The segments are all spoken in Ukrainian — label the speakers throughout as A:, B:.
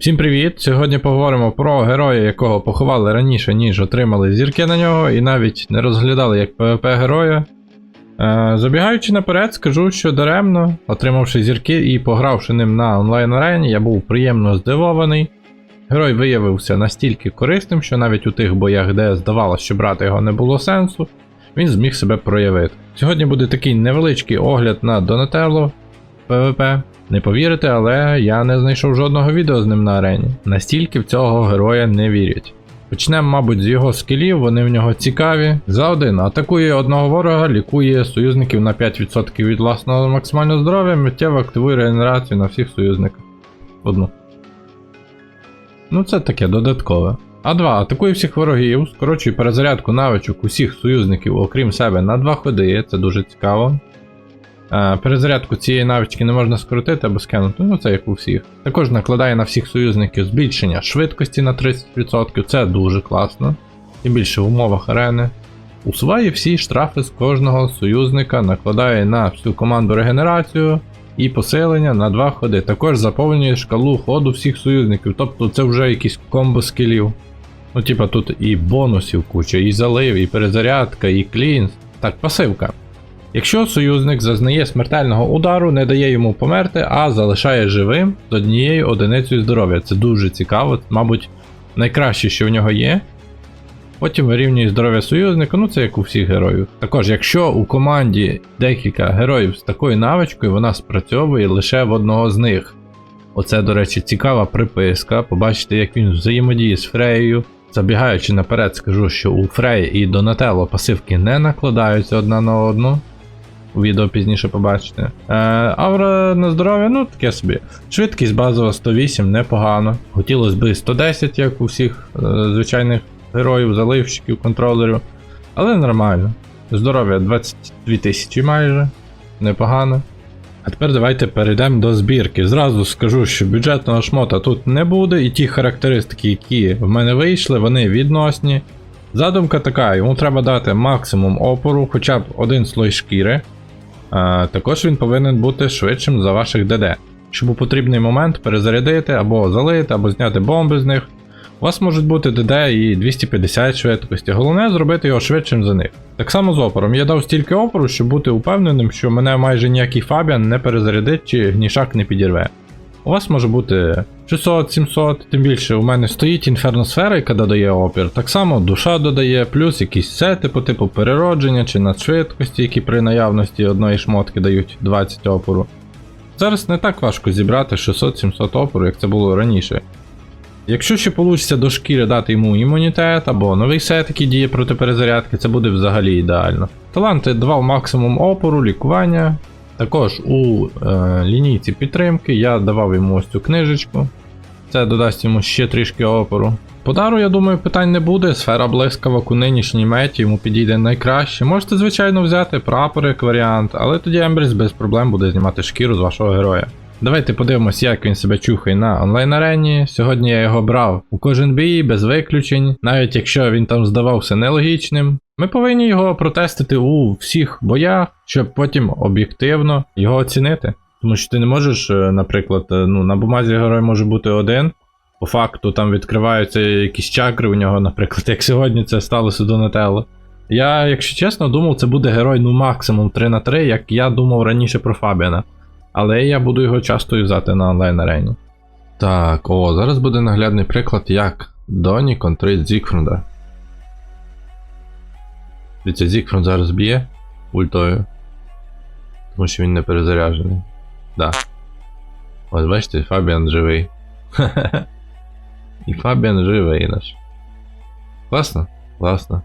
A: Всім привіт! Сьогодні поговоримо про героя, якого поховали раніше, ніж отримали зірки на нього, і навіть не розглядали як ПВП героя. Е, забігаючи наперед, скажу, що даремно, отримавши зірки і погравши ним на онлайн арені, я був приємно здивований. Герой виявився настільки корисним, що навіть у тих боях, де здавалося, що брати його не було сенсу, він зміг себе проявити. Сьогодні буде такий невеличкий огляд на Донателло ПВП. Не повірите, але я не знайшов жодного відео з ним на арені. Настільки в цього героя не вірять. Почнемо, мабуть, з його скілів, вони в нього цікаві. За один атакує одного ворога, лікує союзників на 5% від власного максимального здоров'я, миттєво активує регенерацію на всіх союзниках. Одну. Ну це таке додаткове. А2 атакує всіх ворогів, скорочує перезарядку навичок усіх союзників, окрім себе, на 2 ходи, це дуже цікаво. Перезарядку цієї навички не можна скоротити або скинути, ну це як у всіх. Також накладає на всіх союзників збільшення швидкості на 30%, це дуже класно. Тим більше в умовах арени. Усуває всі штрафи з кожного союзника, накладає на всю команду регенерацію і посилення на 2 ходи. Також заповнює шкалу ходу всіх союзників, тобто це вже якісь комбо скілів. Ну, типа тут і бонусів куча, і залив, і перезарядка, і клінс. Так, пасивка. Якщо союзник зазнає смертельного удару, не дає йому померти, а залишає живим з однією одиницею здоров'я. Це дуже цікаво, мабуть, найкраще, що в нього є. Потім вирівнює здоров'я союзника, ну це як у всіх героїв. Також, якщо у команді декілька героїв з такою навичкою, вона спрацьовує лише в одного з них. Оце, до речі, цікава приписка. Побачите, як він взаємодіє з Фреєю. Забігаючи наперед, скажу, що у Фреї і Донателло пасивки не накладаються одна на одну. У відео пізніше побачите. Е, Авра на здоров'я, ну таке собі. Швидкість базова 108, непогано. Хотілося б 110, як у всіх е, звичайних героїв, заливщиків, контролерів. Але нормально. Здоров'я 22 тисячі майже. Непогано. А тепер давайте перейдемо до збірки. Зразу скажу, що бюджетного шмота тут не буде, і ті характеристики, які в мене вийшли, вони відносні. Задумка така, йому треба дати максимум опору, хоча б один слой шкіри. А, також він повинен бути швидшим за ваших ДД, щоб у потрібний момент перезарядити або залити, або зняти бомби з них. У вас можуть бути ДД і 250 швидкості, головне зробити його швидшим за них. Так само з опором. Я дав стільки опору, щоб бути упевненим, що мене майже ніякий Фабіан не перезарядить чи гнішак не підірве. У вас може бути 600-700, тим більше у мене стоїть інферносфера, яка додає опір. Так само душа додає, плюс якісь сети по типу переродження чи надшвидкості, які при наявності одної шмотки дають 20 опору. Зараз не так важко зібрати 600-700 опору, як це було раніше. Якщо ще вийде до шкіри дати йому імунітет або новий сет, який діє проти перезарядки, це буде взагалі ідеально. Таланти давав максимум опору, лікування. Також у е, лінійці підтримки я давав йому ось цю книжечку. Це додасть йому ще трішки опору. Подару, я думаю, питань не буде. Сфера блискавок у нинішній меті йому підійде найкраще. Можете, звичайно, взяти прапор як варіант, але тоді Ембріс без проблем буде знімати шкіру з вашого героя. Давайте подивимось, як він себе чухає на онлайн арені. Сьогодні я його брав у кожен бій, без виключень, навіть якщо він там здавався нелогічним. Ми повинні його протестити у всіх боях, щоб потім об'єктивно його оцінити. Тому що ти не можеш, е, наприклад, е, ну, на бумазі герой може бути один. По факту там відкриваються якісь чакри у нього, наприклад, як сьогодні це сталося до Нателла. Я, якщо чесно, думав, це буде герой ну максимум 3 на 3, як я думав раніше про Фабіана. Але я буду його часто юзати на онлайн арені. Так, о, зараз буде наглядний приклад, як Доні контрить Зікфрунда. Дивіться, Зікфрунд зараз б'є ультою. Тому що він не перезаряджений. Да. Ось бачите, Фабіан живий. І Фабіан живий наш. Класно? Класно.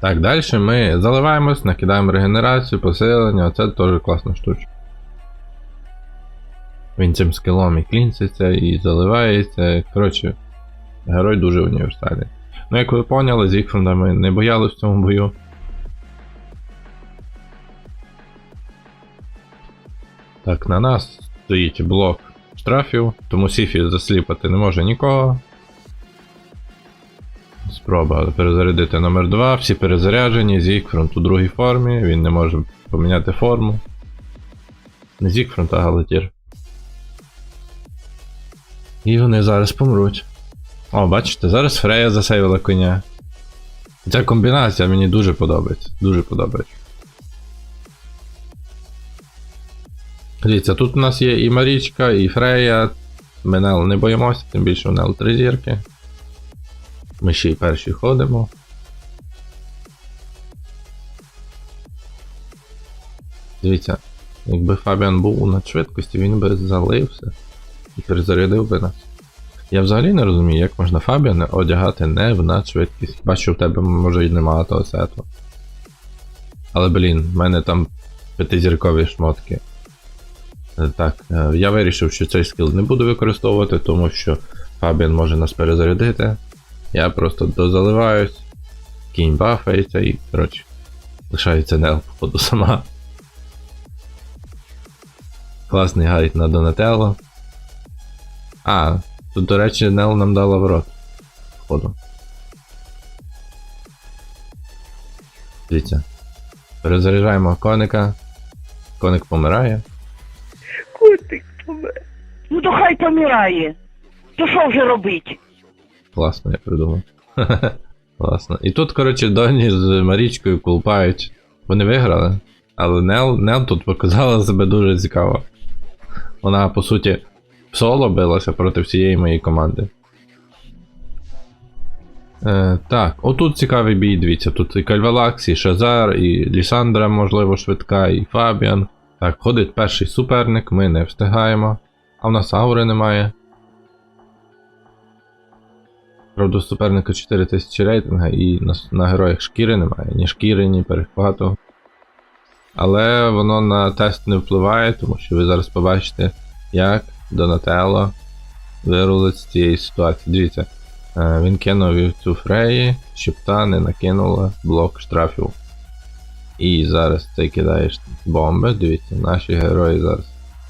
A: Так, далі ми заливаємось, накидаємо регенерацію, посилення, оце теж класна штучка. Він цим скілом і клінциться, і заливається. Коротше, герой дуже універсальний. Ну, як ви поняли, Зігфрунда ми не боялись в цьому бою. Так, на нас стоїть блок штрафів, тому Сіфі засліпати не може нікого. Спроба перезарядити номер 2, всі перезаряджені, Зігфрунт у другій формі, він не може поміняти форму. Не Зігфронт, а Галатір. І вони зараз помруть. О, бачите, зараз Фрея засейвила коня. Ця комбінація мені дуже подобається. Дуже подобається. Дивіться, тут у нас є і Марічка, і Фрея. Ми не боїмося, тим більше у Нел три зірки. Ми ще й перші ходимо. Дивіться, якби Фабіан був у надшвидкості, він би залився і перезарядив би нас. Я взагалі не розумію, як можна Фабіана одягати не в надшвидкість. Бачу, в тебе може й немає того сету. Але блін, в мене там п'ятизіркові шмотки. Е, Так, е, я вирішив, що цей скіл не буду використовувати, тому що Фабіан може нас перезарядити. Я просто дозаливаюсь, кінь бафається і, коротше, лишається Нел, походу, сама. Класний гайд на Донателло. А, тут, до речі, Нел нам дала в рот. Походу. Дивіться. Перезаряджаємо коника. Коник помирає.
B: Котик помер. Ну то хай помирає. То що вже робить?
A: Класно, я придумав. Класно. І тут, коротше, Доні з Марічкою кулпають. Вони виграли, але Нел, Нел тут показала себе дуже цікаво. Вона, по суті, в соло билася проти всієї моєї команди. Е, так, отут цікавий бій, дивіться, тут і Кальвалакс, і Шазар, і Лісандра, можливо, швидка, і Фабіан. Так, ходить перший суперник, ми не встигаємо. А в нас аури немає. Правда, у суперника 4000 рейтинга і на, на героях шкіри немає, ні шкіри, ні перехвату. Але воно на тест не впливає, тому що ви зараз побачите, як Донателло вирулить з цієї ситуації. Дивіться, е, він кинув вівцю Фреї, щоб та не накинула блок штрафів. І зараз ти кидаєш бомби, дивіться, наші герої зараз.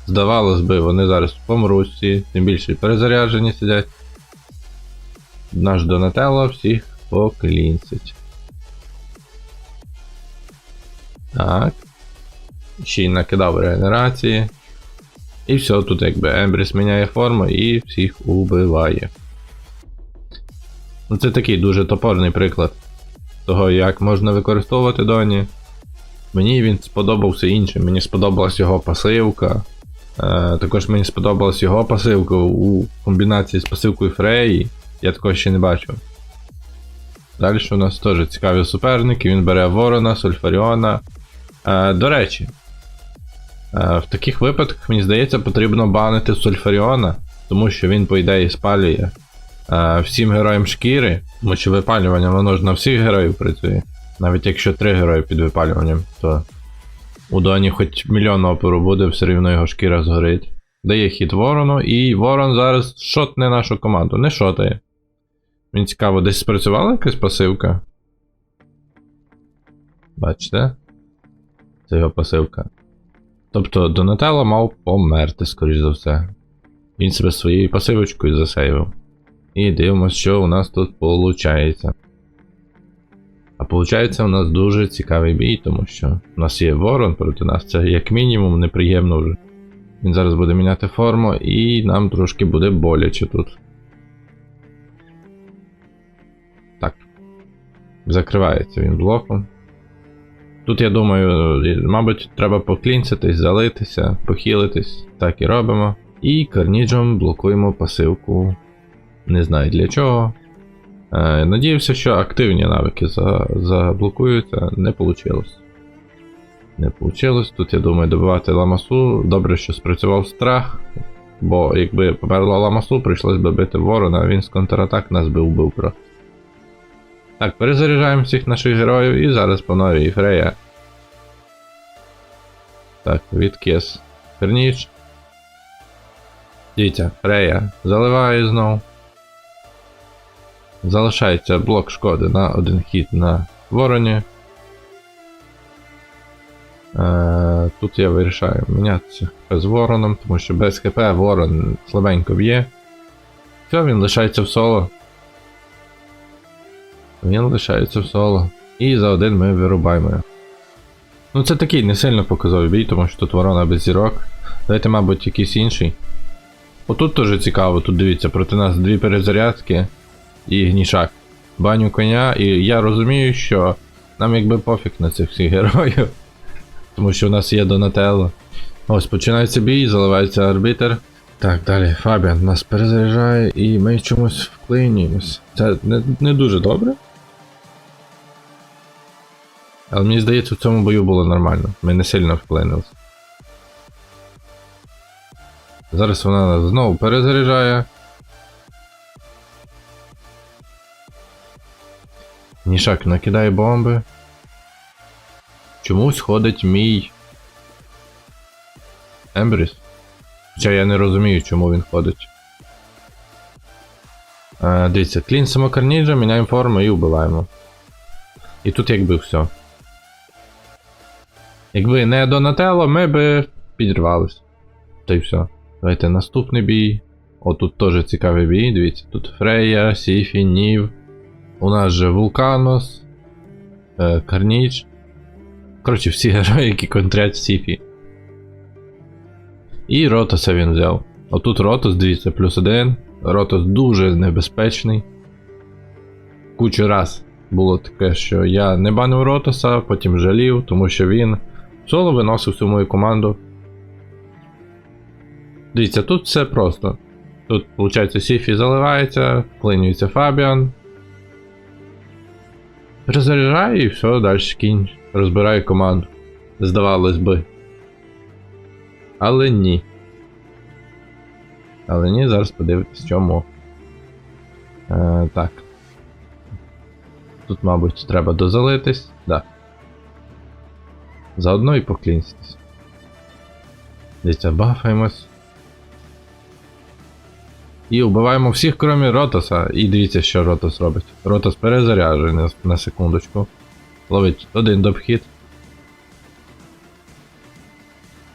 A: Здавалось би, вони зараз помруть всі, тим більше перезаряджені сидять. Наш Донателло всіх поклінцить. Так. Ще й накидав регенерації. І все, тут якби Ембріс міняє форму і всіх убиває. Ну це такий дуже топорний приклад того, як можна використовувати Доні. Мені він сподобався іншим. Мені сподобалась його пасивка. Е, також мені сподобалась його пасивка у комбінації з пасивкою Фреї. Я такого ще не бачив. Далі у нас теж цікаві суперники. Він бере Ворона, Сольфаріона. Е, до речі, е, в таких випадках, мені здається, потрібно банити Сольфаріона, тому що він, по ідеї, спалює е, всім героям шкіри, тому що випалювання воно ж на всіх героїв працює. Навіть якщо три герої під випалюванням, то у Доні хоч мільйон опору буде, все рівно його шкіра згорить. Дає хід ворону, і ворон зараз шотне нашу команду, не шотає. Мені цікаво, десь спрацювала якась пасивка? Бачите? Це його пасивка. Тобто Донателло мав померти, скоріш за все. Він себе своєю пасивочкою засейвив. І дивимося, що у нас тут виходить. А виходить, у нас дуже цікавий бій, тому що у нас є ворон проти нас, це як мінімум неприємно вже. Він зараз буде міняти форму, і нам трошки буде боляче тут. Закривається він блоком. Тут, я думаю, мабуть, треба поклінцятись, залитися, похилитись. Так і робимо. І карніджом блокуємо пасивку. Не знаю для чого. Е, надіявся, що активні навики за, заблокуються, не вийшло. Не вийшло. Тут, я думаю, добивати ламасу. Добре, що спрацював страх. Бо якби померла ламасу, прийшлось би бити ворона, а він з контратак нас би вбив просто. Так, перезаряджаємо всіх наших героїв і зараз по новій Фрея. Так, відкис. Верніш. Дивіться, Фрея. Заливає знов. Залишається блок шкоди на один хід на вороні. Е, тут я вирішаю мінятися з вороном, тому що без ХП ворон слабенько б'є. Все, він лишається в соло. Він лишається в соло. І за один ми вирубаємо його. Ну це такий не сильно показовий бій, тому що тут ворона без зірок. Давайте, мабуть, якийсь інший. Отут теж цікаво, тут дивіться, проти нас дві перезарядки і гнішак. Баню коня, і я розумію, що нам якби пофіг на цих всіх героїв. Тому що у нас є Донателло. Ось починається бій, заливається арбітер. Так, далі Фабіан нас перезаряджає і ми чомусь вклинюємось. Це не, не дуже добре. Але мені здається, в цьому бою було нормально. Ми не сильно вклинились. Зараз вона нас знову перезаряджає. Нішак накидає бомби. Чомусь ходить мій. Ембріс. Хоча я не розумію, чому він ходить. А, дивіться, клін самокарніджа, міняємо форму і вбиваємо. І тут якби все. Якби не Донателло, ми би підірвались. Та й все. Давайте наступний бій. О, тут теж цікавий бій. Дивіться, тут Фрея, Сіфі, Нів. У нас же Вулканос, е, Карніч. Коротше, всі герої, які контрять Сіфі. І Ротоса він взяв. Отут Ротос, дивіться, плюс один. Ротос дуже небезпечний. Кучу раз було таке, що я не банив Ротоса, потім жалів, тому що він соло виносив всю мою команду. Дивіться, тут все просто. Тут, виходить, Сіфі заливається, вклинюється Фабіан. Роззаряджає і все, далі кінь розбирає команду. Здавалось би. Але ні. Але ні, зараз подивитись чому. Е, так. Тут, мабуть, треба дозалитись. Да. Заодно і поклінстись. Дивіться, бафаємось. І вбиваємо всіх, крім Ротоса. І дивіться, що Ротос робить. Ротос перезаряджує на, на секундочку. Ловить один допхід.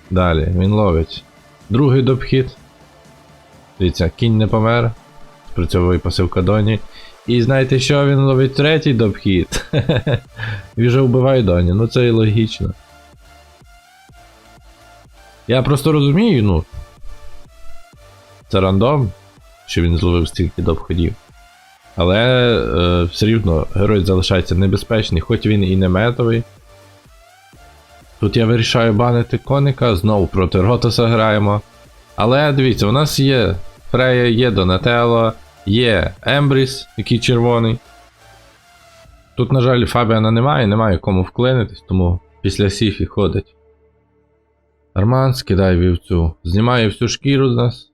A: Далі він ловить другий допхід. Дивіться, кінь не помер. Спрацьовує пасивка Доні. І знаєте що, він ловить третій допхід. Він вже вбиває Доні, ну це і логічно. Я просто розумію, ну. Це рандом, що він зловив стільки допходів. Але е, все рівно герой залишається небезпечний, хоч він і не метовий. Тут я вирішаю банити коника, знову проти Ротоса граємо. Але дивіться, у нас є Фрея, є Донателло, є Ембріс, який червоний. Тут, на жаль, Фабіана немає, немає кому вклинитись, тому після Сіфі ходить. Арман скидає вівцю, знімає всю шкіру з нас.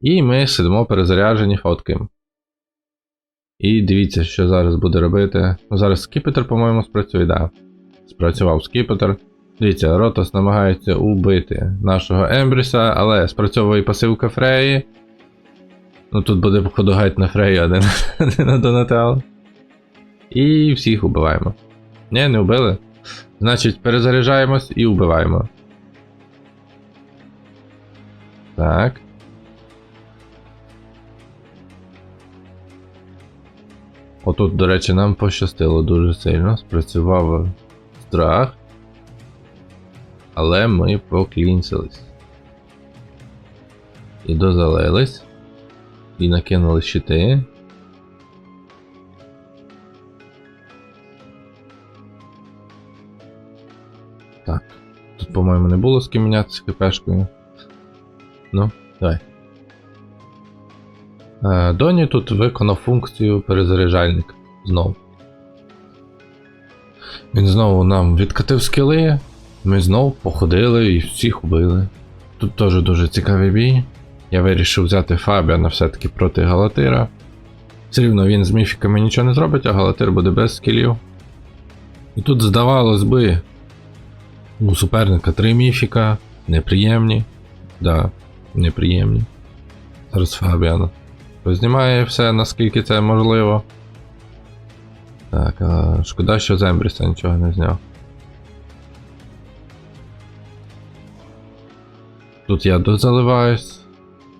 A: І ми сидимо перезаряджені фоткаємо. І дивіться, що зараз буде робити. Ну, зараз скіпетр, по-моєму, спрацює, да. Спрацював скіпетр. Дивіться, Ротос намагається убити нашого Ембріса, але спрацьовує пасивка Фреї. Ну тут буде походу гайд на Фрею, а не на, не на Донателло. І всіх убиваємо. Ні, не вбили. Значить, перезаряджаємось і вбиваємо. Так. Отут, до речі, нам пощастило дуже сильно. Спрацював страх. Але ми поклінцились. І дозалились. І накинули щити. По-моєму, не було з ким мінятися хпшкою. Ну, давай. Е, Доні тут виконав функцію перезаряджальник. Знову. Він знову нам відкатив скіли. Ми знову походили і всіх убили. Тут теж дуже цікавий бій. Я вирішив взяти Фабіана все-таки проти Галатира. Все рівно він з міфіками нічого не зробить, а Галатир буде без скілів. І тут, здавалось би, у суперника три міфіка, неприємні. Да, неприємні. Зараз Фабіан познімає все, наскільки це можливо. Так, а шкода, що Зембріса нічого не зняв. Тут я дозаливаюсь,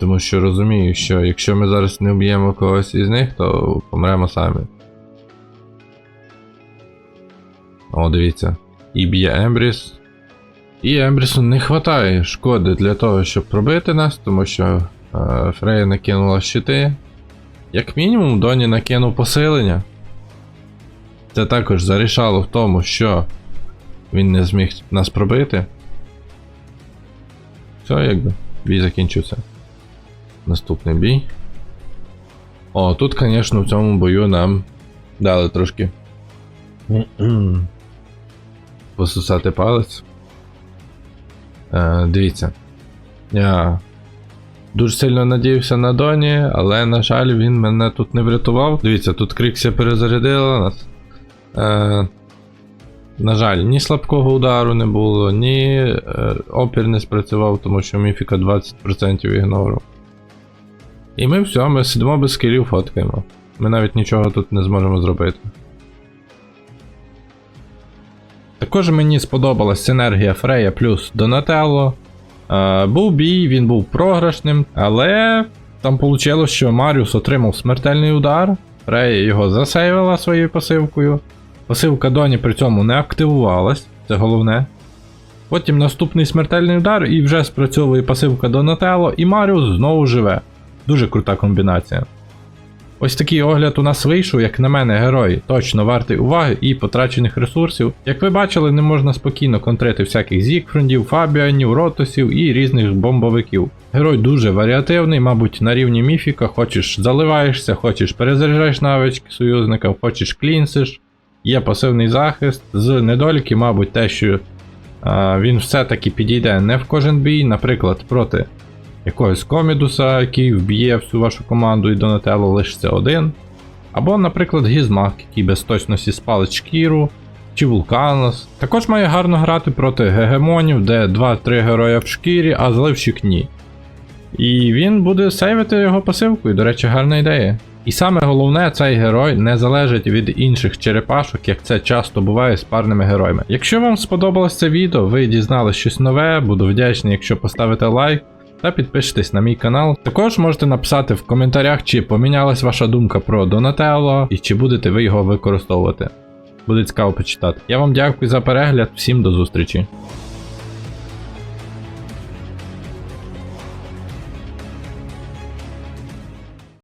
A: тому що розумію, що якщо ми зараз не вб'ємо когось із них, то помремо самі. О, дивіться. І б'є Ембріс. І Ембрісу не вистачає шкоди для того, щоб пробити нас, тому що е, Фрея накинула щити. Як мінімум, Доні накинув посилення. Це також зарішало в тому, що він не зміг нас пробити. Все, якби, бій закінчився. Наступний бій. О, тут, звісно, в цьому бою нам дали трошки. Посусати палець. Е, дивіться. Я дуже сильно надіявся на Доні, але, на жаль, він мене тут не врятував. Дивіться, тут Кріксія перезарядила нас. Е, на жаль, ні слабкого удару не було, ні е, опір не спрацював, тому що міфіка 20% ігнору. І ми все, ми сидимо без скілів, фоткаємо. Ми навіть нічого тут не зможемо зробити. Також мені сподобалась синергія Фрея плюс Донателло. Е, був бій, він був програшним, але там вийшло, що Маріус отримав смертельний удар. Фрея його засейвила своєю пасивкою. Пасивка Доні при цьому не активувалась, це головне. Потім наступний смертельний удар і вже спрацьовує пасивка Донателло, і Маріус знову живе. Дуже крута комбінація. Ось такий огляд у нас вийшов, як на мене, герой точно вартий уваги і потрачених ресурсів. Як ви бачили, не можна спокійно контрити всяких зікфрендів, фабіанів, ротосів і різних бомбовиків. Герой дуже варіативний, мабуть, на рівні міфіка, хочеш заливаєшся, хочеш перезаряджаєш навички союзника, хочеш клінсиш. Є пасивний захист. З недоліків, мабуть, те, що а, він все-таки підійде не в кожен бій, наприклад, проти якогось комідуса, який вб'є всю вашу команду і Донателло лишиться один. Або, наприклад, Гізмак, який без точності спалить шкіру, чи Вулканос. Також має гарно грати проти гегемонів, де 2-3 героя в шкірі, а заливщик ні. І він буде сейвити його пасивкою, до речі, гарна ідея. І саме головне, цей герой не залежить від інших черепашок, як це часто буває з парними героями. Якщо вам сподобалось це відео, ви дізнались щось нове, буду вдячний, якщо поставите лайк та підпишитесь на мій канал. Також можете написати в коментарях, чи помінялась ваша думка про Донателло і чи будете ви його використовувати. Буде цікаво почитати. Я вам дякую за перегляд, всім до зустрічі.